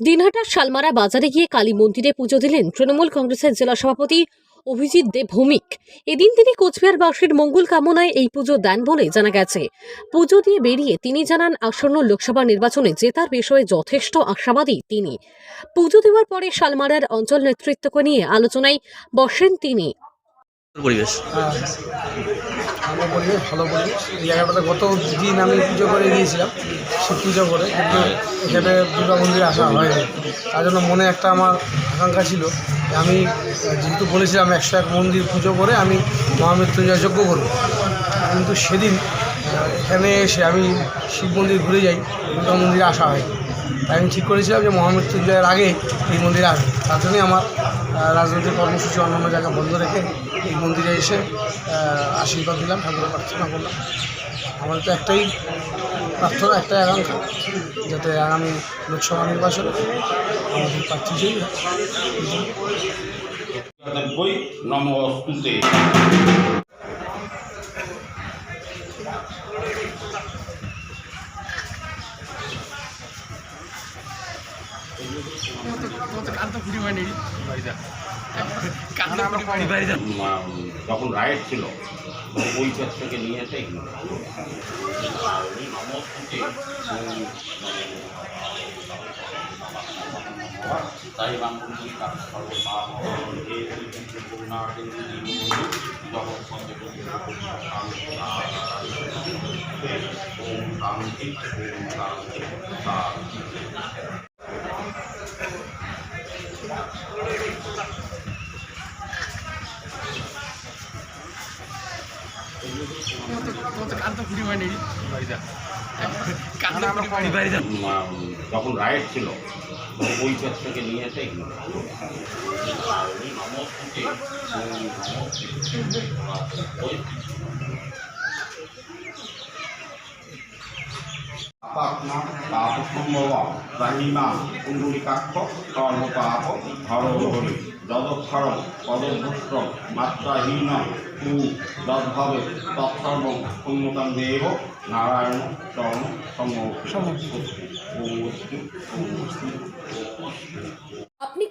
দিনহাটার শালমারা বাজারে গিয়ে কালী মন্দিরে পুজো দিলেন তৃণমূল কংগ্রেসের জেলা সভাপতি অভিজিৎ দেব ভৌমিক। এদিন তিনি কোচবিহারবাসীর মঙ্গল কামনায় এই পুজো দেন বলে জানা গেছে। পুজো দিয়ে বেরিয়ে তিনি জানান, আসন্ন লোকসভা নির্বাচনে জেতার বিষয়ে যথেষ্ট আশাবাদী তিনি। পুজো দেওয়ার পরে শালমারার অঞ্চল নেতৃত্বকে নিয়ে আলোচনায় বসেন তিনি। হ্যাঁ জায়গাটাতে গত দিন আমি পুজো করে গিয়েছিলাম, শিব পুজো করে, কিন্তু দুর্গা মন্দিরে আসা হয়নি। তার জন্য মনে একটা আমার আকাঙ্ক্ষা ছিল আমি, যেহেতু বলেছিলাম একশো এক মন্দির পুজো করে আমি মহামৃত্যুঞ্জয় যজ্ঞ করব। কিন্তু সেদিন, এখানে এসে আমি শিব মন্দির ঘুরে যাই, দুর্গা মন্দিরে আসা হয় তাই আমি ঠিক করেছিলাম যে মহামৃত্যুঞ্জয়ের আগে এই মন্দিরে আসব। তার জন্যই আমার রাজনৈতিক কর্মসূচি অন্যান্য জায়গা বন্ধ রেখে এই মন্দিরে এসে আশীর্বাদ দিলাম, ঠাকুরের প্রার্থনা করলাম। আমাদের তো একটাই প্রার্থনা, একটাই আকাঙ্ক্ষা, যাতে আগামী লোকসভা নির্বাচনে আমাদের প্রার্থী নব্বই নম যখন রাইট ছিল। ওই থেকে নিয়ে এসে তাই বামপন্থী কাজ সর্বপাপ। হে করুণা কেন্দ্র জগৎ সন্দেহ যখন রাইট ছিল ওই থেকে নিয়ে এসে পাপনা পাপ সম্ভব রাহিমা, কুণ্ডলিকাক্ষ সর্বপাপ হর হরি যদক্ষর পদভ্রষ্ট মাত্রাহীন তু যদ্ভবে তৎসর্ব পুণ্যতাম দেব নারায়ণ চরণ সমস্ত আপনি